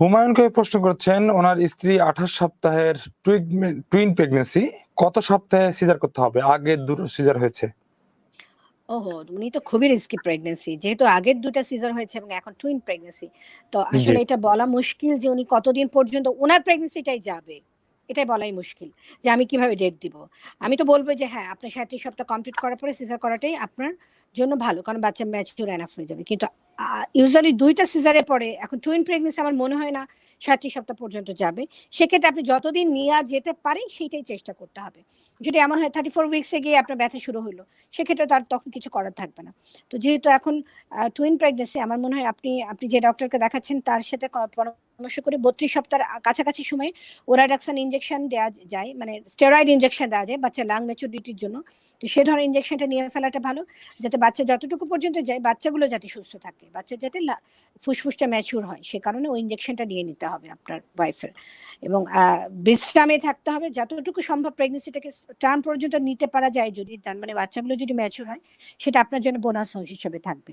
হুমায়ুন কবির প্রশ্ন করছেন ওনার স্ত্রী আঠাশ সপ্তাহের টুইন প্রেগনেন্সি কত সপ্তাহে সিজার করতে হবে? আগে দুটো সিজার হয়েছে। ওহো উনি তো খুবই রিস্কি প্রেগনেন্সি যেহেতু আগের দুটা সিজার হয়েছে এবং এখন টুইন প্রেগনেন্সি তো আসলে এটা বলা মুশকিল যে উনি কতদিন পর্যন্ত ওনার প্রেগনেন্সিটাই যাবে এটাই বলাই মুশকিল যে আমি কীভাবে ডেট দিব। আমি তো বলব যে হ্যাঁ আপনি সাঁত্রিশ সপ্তাহ কমপ্লিট করার পরে সিজার করাটাই আপনার জন্য ভালো কারণ বাচ্চা ম্যাচিউর এনাফ হয়ে যাবে। কিন্তু ইউজুয়ালি দুইটা সিজারে পরে, এখন টুইন প্রেগনেন্সি আমার মনে হয় না সাঁত্রিশ সপ্তাহ পর্যন্ত যাবে। সেক্ষেত্রে আপনি যতদিন নিয়ে যেতে পারেন, সেইটাই চেষ্টা করতে হবে। যদি এমন হয় থার্টি ফোর উইক্সে গিয়ে আপনার ব্যথা শুরু হলো সেক্ষেত্রে তার তখন কিছু করার থাকবে না। তো যেহেতু এখন টুইন প্রেগনেন্সি আমার মনে হয় আপনি আপনি যে ডক্টরকে দেখাচ্ছেন, তার সাথে পরামর্শ করে বত্রিশ সপ্তাহের কাছাকাছি সময়ে ওরাডাক্সান ইঞ্জেকশন দেওয়া যায় মানে স্টেরয়েড ইঞ্জেকশন দেওয়া যায় বাচ্চা লাং ম্যাচুরিটির জন্য। তো সে ধরনের ইঞ্জেকশনটা নিয়ে ফেলাটা ভালো, যাতে বাচ্চা যতটুকু পর্যন্ত যায়, বাচ্চাগুলো যাতে সুস্থ থাকে। বাচ্চা যাতে ফুসফুসটা ম্যাচিউর হয়, সে কারণে ওই ইঞ্জেকশনটা নিয়ে নিতে হবে আপনার ওয়াইফের এবং বিশ্রামে থাকতে হবে, যতটুকু সম্ভব প্রেগনেন্সিটাকে টার্ম পর্যন্ত নিতে পারা যায় যদি মানে বাচ্চাগুলো যদি ম্যাচিউর হয়, সেটা আপনার জন্য বোনাস হিসেবে থাকবে।